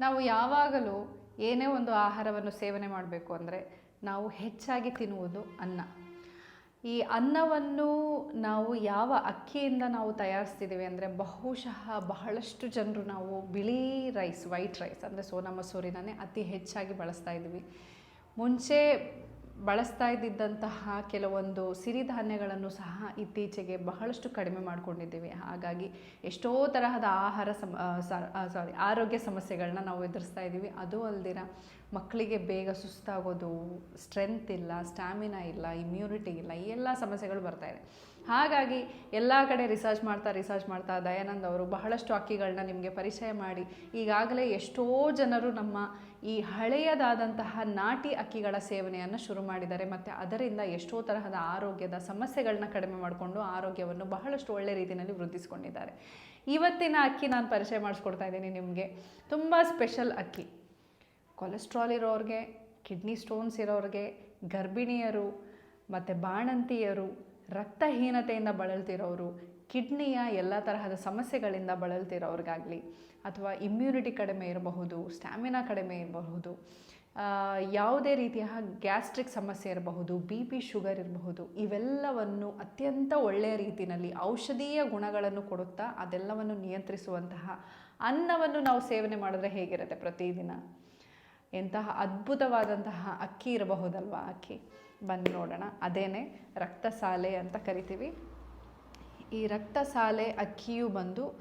ನಾವು ಯಾವಾಗಲೂ ಏನೇ ಒಂದು ಆಹಾರವನ್ನು ಸೇವನೆ ಮಾಡಬೇಕು ಅಂದರೆ ನಾವು ಹೆಚ್ಚಾಗಿ ತಿನ್ನುವುದು ಅನ್ನ. ಈ ಅನ್ನವನ್ನು ನಾವು ಯಾವ ಅಕ್ಕಿಯಿಂದ ನಾವು ತಯಾರಿಸ್ತಿದ್ದೀವಿ ಅಂದರೆ ಬಹುಶಃ ಬಹಳಷ್ಟು ಜನರು ನಾವು ಬಿಳಿ ರೈಸ್, ವೈಟ್ ರೈಸ್ ಅಂದರೆ ಸೋನಾ ಮಸೂರಿನೇ ಅತಿ ಹೆಚ್ಚಾಗಿ ಬಳಸ್ತಾ ಇದ್ದೀವಿ. ಮುಂಚೆ ಬಳಸ್ತಾ ಇದ್ದಿದ್ದಂತಹ ಕೆಲವೊಂದು ಸಿರಿಧಾನ್ಯಗಳನ್ನು ಸಹ ಇತ್ತೀಚೆಗೆ ಬಹಳಷ್ಟು ಕಡಿಮೆ ಮಾಡಿಕೊಂಡಿದ್ದೀವಿ. ಹಾಗಾಗಿ ಎಷ್ಟೋ ತರಹದ ಆಹಾರ ಸಮ ಸಾರಿ, ಆರೋಗ್ಯ ಸಮಸ್ಯೆಗಳನ್ನ ನಾವು ಎದುರಿಸ್ತಾ ಇದ್ದೀವಿ. ಅದು ಅಲ್ದಿರ ಮಕ್ಕಳಿಗೆ ಬೇಗ ಸುಸ್ತಾಗೋದು ಸ್ಟ್ರೆಂತ್ ಇಲ್ಲ ಸ್ಟ್ಯಾಮಿನಾ ಇಲ್ಲ ಇಮ್ಯುನಿಟಿ ಇಲ್ಲ, ಈ ಎಲ್ಲ ಸಮಸ್ಯೆಗಳು ಬರ್ತಾ ಇದೆ. ಹಾಗಾಗಿ ಎಲ್ಲ ಕಡೆ ರಿಸರ್ಚ್ ಮಾಡ್ತಾ ರಿಸರ್ಚ್ ಮಾಡ್ತಾ ದಯಾನಂದ್ ಅವರು ಬಹಳಷ್ಟು ಅಕ್ಕಿಗಳನ್ನ ನಿಮಗೆ ಪರಿಚಯ ಮಾಡಿ. ಈಗಾಗಲೇ ಎಷ್ಟೋ ಜನರು ನಮ್ಮ ಈ ಹಳೆಯದಾದಂತಹ ನಾಟಿ ಅಕ್ಕಿಗಳ ಸೇವನೆಯನ್ನು ಶುರು ಮಾಡಿದ್ದಾರೆ. ಮತ್ತು ಅದರಿಂದ ಎಷ್ಟೋ ತರಹದ ಆರೋಗ್ಯದ ಸಮಸ್ಯೆಗಳನ್ನ ಕಡಿಮೆ ಮಾಡಿಕೊಂಡು ಆರೋಗ್ಯವನ್ನು ಬಹಳಷ್ಟು ಒಳ್ಳೆ ರೀತಿಯಲ್ಲಿ ವೃದ್ಧಿಸ್ಕೊಂಡಿದ್ದಾರೆ. ಇವತ್ತಿನ ಅಕ್ಕಿ ನಾನು ಪರಿಚಯ ಮಾಡಿಸ್ಕೊಡ್ತಾ ಇದ್ದೀನಿ ನಿಮಗೆ. ತುಂಬ ಸ್ಪೆಷಲ್ ಅಕ್ಕಿ ಕೊಲೆಸ್ಟ್ರಾಲ್ ಇರೋರಿಗೆ ಕಿಡ್ನಿ ಸ್ಟೋನ್ಸ್ ಇರೋರಿಗೆ, ಗರ್ಭಿಣಿಯರು, ಮತ್ತು ಬಾಣಂತಿಯರು ರಕ್ತಹೀನತೆಯಿಂದ ಬಳಲ್ತಿರೋರು, ಕಿಡ್ನಿಯ ಎಲ್ಲ ತರಹದ ಸಮಸ್ಯೆಗಳಿಂದ ಬಳಲ್ತಿರೋರಿಗಾಗಲಿ, ಅಥವಾ ಇಮ್ಯುನಿಟಿ ಕಡಿಮೆ ಇರಬಹುದು ಸ್ಟ್ಯಾಮಿನಾ ಕಡಿಮೆ ಇರಬಹುದು ಯಾವುದೇ ರೀತಿಯ ಗ್ಯಾಸ್ಟ್ರಿಕ್ ಸಮಸ್ಯೆ ಇರಬಹುದು ಬಿ ಪಿ ಶುಗರ್ ಇರಬಹುದು, ಇವೆಲ್ಲವನ್ನು ಅತ್ಯಂತ ಒಳ್ಳೆಯ ರೀತಿಯಲ್ಲಿ ಔಷಧೀಯ ಗುಣಗಳನ್ನು ಕೊಡುತ್ತಾ ಅದೆಲ್ಲವನ್ನು ನಿಯಂತ್ರಿಸುವಂತಹ ಅನ್ನವನ್ನು ನಾವು ಸೇವನೆ ಮಾಡಿದ್ರೆ ಹೇಗಿರುತ್ತೆ ಪ್ರತಿದಿನ? ಎಂತಹ ಅದ್ಭುತವಾದಂತಹ ಅಕ್ಕಿ ಇರಬಹುದಲ್ವಾ ಅಕ್ಕಿ? ಬಂದು ನೋಡೋಣ. ಅದೇನೆ ರಕ್ತಸಾಲೆ ಅಂತ ಕರಿತೀವಿ. ಈ ರಕ್ತಸಾಲೆ ಅಕ್ಕಿಯು ಬಂದು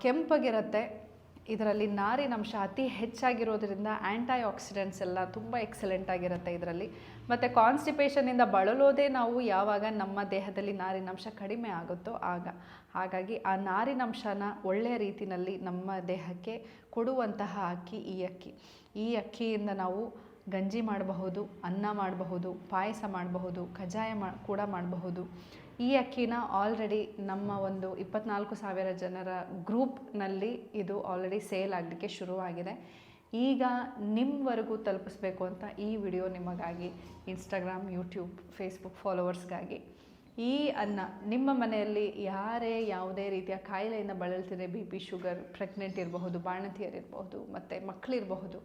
ಕೆಂಪಗಿರುತ್ತೆ. ಇದರಲ್ಲಿ ನಾರಿನಂಶ ಅತಿ ಹೆಚ್ಚಾಗಿರೋದ್ರಿಂದ ಆ್ಯಂಟೈ ಆಕ್ಸಿಡೆಂಟ್ಸ್ ಎಲ್ಲ ತುಂಬ ಎಕ್ಸಲೆಂಟ್ ಆಗಿರುತ್ತೆ ಇದರಲ್ಲಿ. ಮತ್ತು ಕಾನ್ಸ್ಟಿಪೇಷನಿಂದ ಬಳಲೋದೇ ನಾವು ಯಾವಾಗ ನಮ್ಮ ದೇಹದಲ್ಲಿ ನಾರಿನಂಶ ಕಡಿಮೆ ಆಗುತ್ತೋ ಆಗ. ಹಾಗಾಗಿ ಆ ನಾರಿನಂಶನ ಒಳ್ಳೆಯ ರೀತಿಯಲ್ಲಿ ನಮ್ಮ ದೇಹಕ್ಕೆ ಕೊಡುವಂತಹ ಅಕ್ಕಿ ಈ ಅಕ್ಕಿ. ಈ ಅಕ್ಕಿಯಿಂದ ನಾವು ಗಂಜಿ ಮಾಡಬಹುದು, ಅನ್ನ ಮಾಡಬಹುದು, ಪಾಯಸ ಮಾಡಬಹುದು, ಕಜ್ಜಾಯ ಮಾ, ಕೂಡ ಮಾಡಬಹುದು. ಈ ಅಕ್ಕಿನ ಆಲ್ರೆಡಿ ನಮ್ಮ ಒಂದು ಇಪ್ಪತ್ನಾಲ್ಕು ಸಾವಿರ ಜನರ ಗ್ರೂಪ್ನಲ್ಲಿ ಇದು ಆಲ್ರೆಡಿ ಸೇಲ್ ಆಗಲಿಕ್ಕೆ ಶುರುವಾಗಿದೆ. ಈಗ ನಿಮ್ಮವರೆಗೂ ತಲುಪಿಸ್ಬೇಕು ಅಂತ ಈ ವಿಡಿಯೋ ನಿಮಗಾಗಿ ಇನ್ಸ್ಟಾಗ್ರಾಮ್ ಯೂಟ್ಯೂಬ್ ಫೇಸ್ಬುಕ್ ಫಾಲೋವರ್ಸ್ಗಾಗಿ ಈ ಅನ್ನ ನಿಮ್ಮ ಮನೆಯಲ್ಲಿ ಯಾರೇ ಯಾವುದೇ ರೀತಿಯ ಕಾಯಿಲೆಯಿಂದ ಬಳಲ್ತಿದೆ ಬಿ ಪಿ ಶುಗರ್ ಪ್ರೆಗ್ನೆಂಟ್ ಇರಬಹುದು, ಬಾಣಂತಿಯರಿರಬಹುದು, ಮತ್ತು ಮಕ್ಕಳಿರಬಹುದು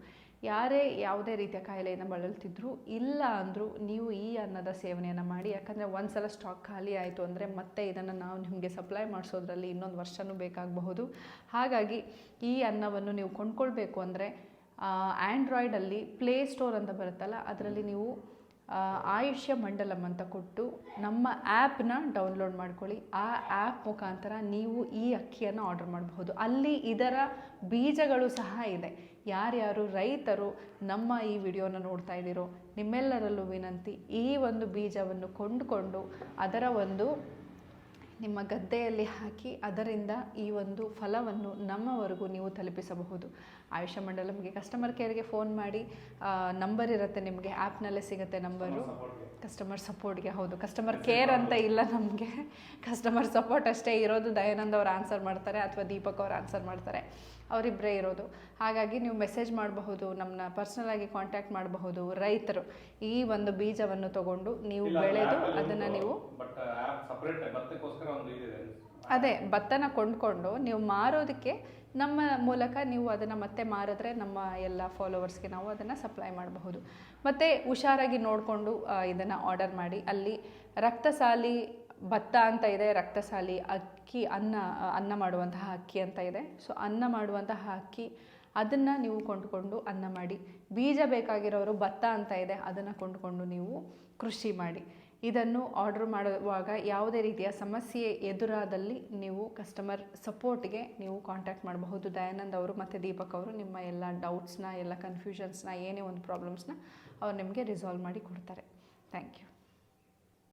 ಯಾರೇ ಯಾವುದೇ ರೀತಿಯ ಕಾಯಿಲೆಯಿಂದ ಬಳಲ್ತಿದ್ರು ಇಲ್ಲ ಅಂದರೂ ನೀವು ಈ ಅನ್ನದ ಸೇವನೆಯನ್ನು ಮಾಡಿ, ಯಾಕಂದರೆ ಒಂದು ಸಲ ಸ್ಟಾಕ್ ಖಾಲಿ ಆಯಿತು ಅಂದರೆ ಮತ್ತೆ ಇದನ್ನು ನಾವು ನಿಮಗೆ ಸಪ್ಲೈ ಮಾಡಿಸೋದ್ರಲ್ಲಿ ಇನ್ನೊಂದು ವರ್ಷವೂ ಬೇಕಾಗಬಹುದು. ಹಾಗಾಗಿ ಈ ಅನ್ನವನ್ನು ನೀವು ಕೊಂಡ್ಕೊಳ್ಬೇಕು ಅಂದರೆ ಆ್ಯಂಡ್ರಾಯ್ಡಲ್ಲಿ ಪ್ಲೇ ಸ್ಟೋರ್ ಅಂತ ಬರುತ್ತಲ್ಲ, ಅದರಲ್ಲಿ ನೀವು ಆಯುಷ್ಯ ಮಂಡಲಂ ಅಂತ ಕೊಟ್ಟು ನಮ್ಮ ಆ್ಯಪ್ನ ಡೌನ್ಲೋಡ್ ಮಾಡ್ಕೊಳ್ಳಿ. ಆ ಆ್ಯಪ್ ಮುಖಾಂತರ ನೀವು ಈ ಅಕ್ಕಿಯನ್ನು ಆರ್ಡರ್ ಮಾಡಬಹುದು. ಅಲ್ಲಿ ಇದರ ಬೀಜಗಳು ಸಹ ಇದೆ. ಯಾರ್ಯಾರು ರೈತರು ನಮ್ಮ ಈ ವಿಡಿಯೋನ ನೋಡ್ತಾ ಇದ್ದೀರೋ ನಿಮ್ಮೆಲ್ಲರಲ್ಲೂ ವಿನಂತಿ, ಈ ಒಂದು ಬೀಜವನ್ನು ಕೊಂಡುಕೊಂಡು ಅದರ ಒಂದು ನಿಮ್ಮ ಗದ್ದೆಯಲ್ಲಿ ಹಾಕಿ ಅದರಿಂದ ಈ ಒಂದು ಫಲವನ್ನು ನಮ್ಮವರೆಗೂ ನೀವು ತಲುಪಿಸಬಹುದು. ಆಯುಷ ಮಂಡಲಂಗೆ ಕಸ್ಟಮರ್ ಕೇರ್ಗೆ ಫೋನ್ ಮಾಡಿ ನಂಬರ್ ಇರುತ್ತೆ ನಿಮಗೆ ಆ್ಯಪ್ನಲ್ಲೇ ಸಿಗುತ್ತೆ ನಂಬರು ಕಸ್ಟಮರ್ ಸಪೋರ್ಟ್ಗೆ ಹೌದು. ಕಸ್ಟಮರ್ ಕೇರ್ ಅಂತ ಇಲ್ಲ ನಮಗೆ. ಕಸ್ಟಮರ್ ಸಪೋರ್ಟ್ ಅಷ್ಟೇ ಇರೋದು. ದಯಾನಂದ್ ಅವ್ರು ಆನ್ಸರ್ ಮಾಡ್ತಾರೆ ಅಥವಾ ದೀಪಕ್ ಅವ್ರು ಆನ್ಸರ್ ಮಾಡ್ತಾರೆ. ಅವರಿಬ್ಬರೇ ಇರೋದು. ಹಾಗಾಗಿ ನೀವು ಮೆಸೇಜ್ ಮಾಡಬಹುದು ನಮ್ಮನ್ನ ಪರ್ಸ್ನಲ್ ಆಗಿ ಕಾಂಟ್ಯಾಕ್ಟ್ ಮಾಡಬಹುದು ರೈತರು. ಈ ಒಂದು ಬೀಜವನ್ನು ತಗೊಂಡು ನೀವು ಬೆಳೆದು ಅದನ್ನು ನೀವು ಭತ್ತಕ್ಕೋಸ್ಕರ ಒಂದು ಇದಿದೆ ಅದೇ, ಭತ್ತನ ಕೊಂಡ್ಕೊಂಡು ನೀವು ಮಾರೋದಕ್ಕೆ ನಮ್ಮ ಮೂಲಕ ನೀವು ಅದನ್ನು ಮತ್ತೆ ಮಾರಿದ್ರೆ ನಮ್ಮ ಎಲ್ಲ ಫಾಲೋವರ್ಸ್ಗೆ ನಾವು ಅದನ್ನು ಸಪ್ಲೈ ಮಾಡಬಹುದು. ಮತ್ತು ಹುಷಾರಾಗಿ ನೋಡಿಕೊಂಡು ಇದನ್ನು ಆರ್ಡರ್ ಮಾಡಿ. ಅಲ್ಲಿ ರಕ್ತಸಾಲಿ ಭತ್ತ ಅಂತ ಇದೆ, ರಕ್ತಸಾಲಿ ಅಕ್ಕಿ, ಅನ್ನ ಅನ್ನ ಮಾಡುವಂತಹ ಅಕ್ಕಿ ಅಂತ ಇದೆ. ಸೊ ಅನ್ನ ಮಾಡುವಂತಹ ಅಕ್ಕಿ, ಅದನ್ನು ನೀವು ಕೊಂಡುಕೊಂಡು ಅನ್ನ ಮಾಡಿ. ಬೀಜ ಬೇಕಾಗಿರೋರು ಭತ್ತ ಅಂತ ಇದೆ, ಅದನ್ನು ಕೊಂಡುಕೊಂಡು ನೀವು ಕೃಷಿ ಮಾಡಿ. ಇದನ್ನು ಆರ್ಡರ್ ಮಾಡುವಾಗ ಯಾವುದೇ ರೀತಿಯ ಸಮಸ್ಯೆ ಎದುರಾದಲ್ಲಿ ನೀವು ಕಸ್ಟಮರ್ ಸಪೋರ್ಟ್ಗೆ ನೀವು ಕಾಂಟ್ಯಾಕ್ಟ್ ಮಾಡಬಹುದು. ದಯಾನಂದ್ ಅವರು ಮತ್ತು ದೀಪಕ್ ಅವರು ನಿಮ್ಮ ಎಲ್ಲ ಡೌಟ್ಸ್ನ ಎಲ್ಲ ಕನ್ಫ್ಯೂಷನ್ಸ್ನ ಏನೇ ಒಂದು ಪ್ರಾಬ್ಲಮ್ಸ್ನ ಅವ್ರು ನಿಮಗೆ ರಿಸಾಲ್ವ್ ಮಾಡಿ ಕೊಡ್ತಾರೆ. Thank you